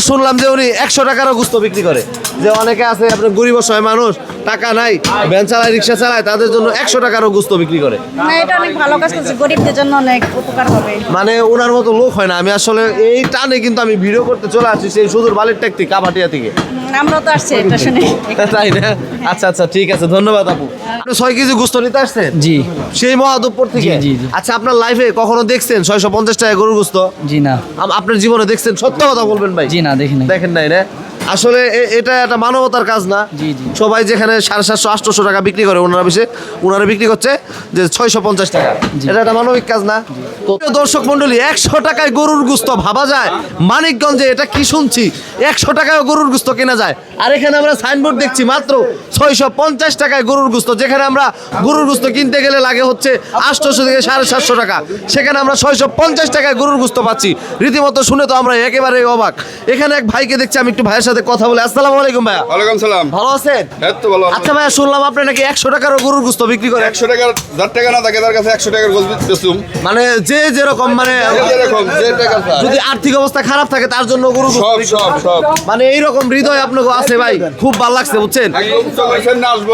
শুনলাম যে উনি একশো টাকারও গুস্ত বিক্রি করে। যে অনেকে আছে আপনার গরিব অসহায় মানুষ টাকা নাই ভ্যান চালায় রিক্সা চালায় তাদের জন্য একশো টাকারও গুস্ত বিক্রি করে। না এটা অনেক ভালো কাজ করছে গরিবদের জন্য অনেক উপকার হবে। মানে ওনার মতো লোক হয় না আমি আসলে এই টানে কিন্তু আমি ভিডিও করতে চলে আসছি সেই সুদূর বালির ট্যাক থেকে কাবাটিয়া থেকে। হুম, তো আসছি এটা শুনে তাই না? আচ্ছা আচ্ছা ঠিক আছে ধন্যবাদ আপু। আপনি ছয় কেজি গুস্ত নিতে আসছেন? জি। সেই মহাদুপুর থেকে? জি, জি, জি। আচ্ছা আপনার লাইফে কখনো দেখছেন ছয়শো পঞ্চাশ টাকা গরুর গুস্ত? জি না। আপনার জীবনে দেখছেন? সত্য কথা বলবেন ভাই। জি না দেখি না দেখেন নাই না? আসলে এটা একটা মানবতার কাজ না। সবাই যেখানে সাড়ে সাতশো আটশোশো টাকা বিক্রি করে ওনারা বেশি ওনারা বিক্রি করছে যে ছয়শো পঞ্চাশ টাকা। এটা একটা মানবিক কাজ না। তো দর্শক মন্ডলী একশো টাকায় গরুর গুস্ত ভাবা যায়? মানিকগঞ্জে এটা কি শুনছি? একশো টাকায় গরুর গুস্ত কেনা যায়? আর এখানে আমরা সাইনবোর্ড দেখছি মাত্র ছয়শো পঞ্চাশ টাকায় গরুর গুস্ত। যেখানে আমরা গরুর গুস্ত কিনতে গেলে লাগে হচ্ছে আটশোশো থেকে সাড়ে সাতশো টাকা। সেখানে আমরা ছয়শো পঞ্চাশ টাকায় গরুর গুস্ত পাচ্ছি। রীতিমতো শুনে তো আমরা একেবারে অবাক। এখানে এক ভাইকে দেখছি আমি একটু ভাইয়ের সাথে কথা বলে। আসসালামু আলাইকুম ভাইয়া। ওয়ালাইকুম সালাম। ভালো আছেন? এই তো ভালো আচ্ছা ভাইয়া শুনলাম আপনি নাকি একশো টাকারও গরুর গুস্ত বিক্রি করেন। একশো টাকার যার টাকা না থাকে তার কাছে একশো টাকার গোল বেচুম মানে যে যেরকম মানে এরকম যে টাকা চায়। যদি আর্থিক অবস্থা খারাপ থাকে তার জন্য গরুর গুস্ত সব সব সব। মানে এইরকম হৃদয় আপনাকে আছে ভাই। খুব ভালো লাগছে বুঝছেন? একদম চল্লিশ সামনে আসব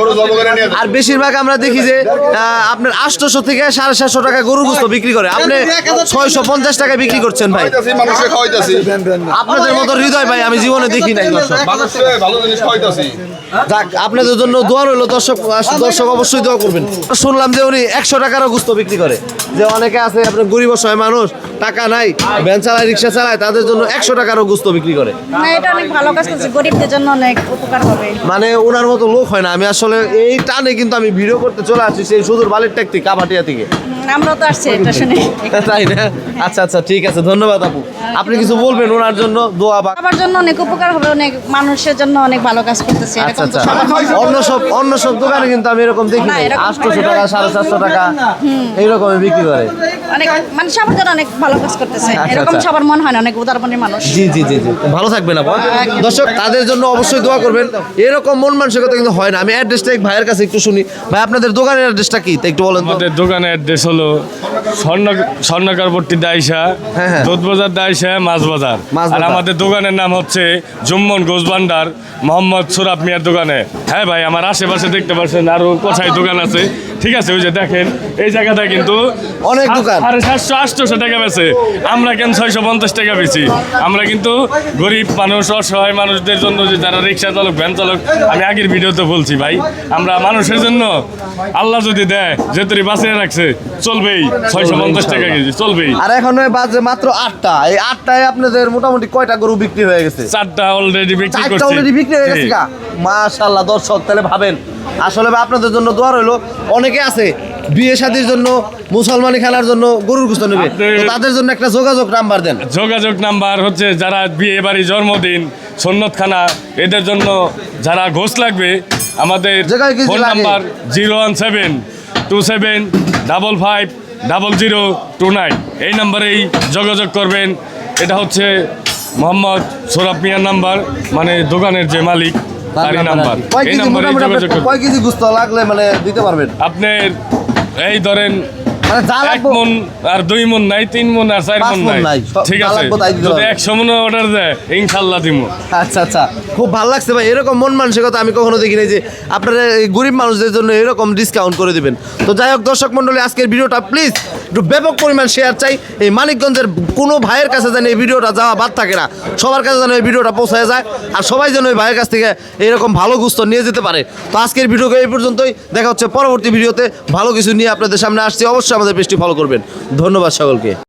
বড় জব করে নিয়ে আর বেশিরভাগ আমরা দেখি যে আহ, আপনার আটশোশো থেকে সাড়ে সাতশো টাকা গরুর গুস্ত বিক্রি করে। আপনি ছয়শো পঞ্চাশ টাকায় বিক্রি করছেন ভাই। মানুষকে খাওয়াইতাছি। আপনাদের মতো হৃদয় ভাই আমি জীবনে দেখি নাই দর্শক। যাক আপনাদের জন্য দোয়া রইল দর্শক দর্শক অবশ্যই দোয়া করবেন। শুনলাম যে উনি একশো টাকারও গুস্ত বিক্রি করে। যে অনেকে আছে আপনার গরিব অসহায় মানুষ টাকা নাই ভ্যান চালায় রিক্সা চালায় তাদের জন্য একশো টাকারও গুস্ত বিক্রি করে। না এটা অনেক ভালো কাজ করছে গরিবদের জন্য অনেক উপকার হবে। মানে ওনার মতো লোক হয় না। আমি আসলে এই টানে কিন্তু আমি ভিডিও করতে চলে আসছি সেই সুদূর বালির ট্যাক থেকে কাবাটিয়া থেকে। আমরাও তো আসছি এটা শুনে। তাই না? আচ্ছা আচ্ছা ঠিক আছে ধন্যবাদ আপু। আপনি কিছু বলবেন ওনার জন্য দোয়া বা সবার জন্য অনেক উপকার হবে অনেক মানুষের জন্য অনেক ভালো কাজ করতেছে আচ্ছা এরকম তো আচ্ছা। অন্য সব অন্য সব দোকানে কিন্তু আমি এরকম দেখি না, আটশোশো টাকা সাড়ে সাতশো টাকা এইরকম বিক্রি করে। অনেক মানে সবার জন্য অনেক ভালো কাজ করতেছে আচ্ছা, এরকম আচ্ছা। সবার মন হয় না অনেক উদারমনের মানুষ। জি জি জি জি। ভালো থাকবেন আপা দর্শক তাদের জন্য অবশ্যই দোয়া করবেন। এরকম মন মানসিকতা কিন্তু হয় না। আমি অ্যাড্রেসটা এক ভাইয়ের কাছে একটু শুনি। ভাই আপনাদের দোকানের অ্যাড্রেসটা কি? একটু বলেন আমাদের দোকানের অ্যাড্রেস হলো স্বর্ণ স্বর্ণকারপট্টি দাইসা হ্যাঁ, হ্যাঁ। দুধ বাজার দাইসা মাছ বাজার। আর আমাদের দোকানের নাম হচ্ছে জুম্মন গোস ভান্ডার মোহাম্মদ সুরাব মিয়ার দোকানে। হ্যাঁ ভাই আমার আশেপাশে দেখতে পাচ্ছেন আরও কোথায় দোকান আছে। ঠিক আছে ওই যে দেখেন এই জায়গাটা কিন্তু অনেক দোকান। সাড়ে সাতশো আটশোশো টাকা বেছে আমরা কেন ছয়শো পঞ্চাশ টাকা বেশি আমরা কিন্তু গরিব মানুষ অসহায় মানুষদের জন্য যে যারা রিক্সা চালক ভ্যান চালক আমি আগের ভিডিওতে বলছি ভাই আমরা মানুষের জন্য আল্লাহ যদি দেয় যে তুই বাঁচিয়ে রাখছে চলবেই ছয়শো পঞ্চাশ টাকা কেজি চলবেই। আর এখন বাজে মাত্র আটটা। এই আটটায় আপনাদের মোটামুটি কয়টা গরু বিক্রি হয়ে গেছে? চারটা অলরেডি বিক্রি অলরেডি বিক্রি হয়ে গেছে জি। গা। মাশাল্লাহ দর্শক তাহলে ভাবেন। আসলে আপনাদের জন্য দোয়া রইল। অনেকে আছে বিয়ে শাদির জন্য মুসলমানি খেলার জন্য গরুর গুস্ত নেবে। তাদের জন্য একটা যোগাযোগ নাম্বার দেন। যোগাযোগ নাম্বার হচ্ছে যারা বিয়ে বাড়ি জন্মদিন সন্ন্যতখানা এদের জন্য যারা ঘোষ লাগবে আমাদের phone number zero one seven two seven double five double zero two nine. এই নাম্বারেই যোগাযোগ করবেন। এটা হচ্ছে মোহাম্মদ সোরাব মিয়ার নাম্বার মানে দোকানের যে মালিক তারই নাম্বার এই নাম্বারে যোগাযোগ করবেন। কয় কেজি গুস্ত লাগলে মানে দিতে পারবেন? আপনার এই ধরেন মানে মন আর দুই মন নাই তিন মন আর চার মন নাই। নাই ঠিক আছে? লাগবে তাই দিতে যদি একশো মনে অর্ডার দেয় ইনশাল্লাহ দিব আচ্ছা আচ্ছা। খুব ভালো লাগছে ভাই এরকম মন মানসিকতা আমি কখনো দেখিনি যে আপনারা এই গরিব মানুষদের জন্য এরকম ডিসকাউন্ট করে দিবেন। তো যাই হোক দর্শক মন্ডলী আজকের ভিডিওটা প্লিজ একটু ব্যাপক পরিমাণ শেয়ার চাই। এই মানিকগঞ্জের কোনো ভাইয়ের কাছে যেন এই ভিডিওটা যাওয়া বাদ থাকে না সবার কাছে যেন এই ভিডিওটা পৌঁছায় যায় আর সবাই যেন ওই ভাইয়ের কাছ থেকে এরকম ভালো গুস্ত নিয়ে যেতে পারে। তো আজকের ভিডিওকে এই পর্যন্তই দেখা হচ্ছে পরবর্তী ভিডিওতে ভালো কিছু নিয়ে আপনাদের সামনে আসছি। অবশ্যই আমাদের পেজটি ফলো করবেন। ধন্যবাদ সকলকে।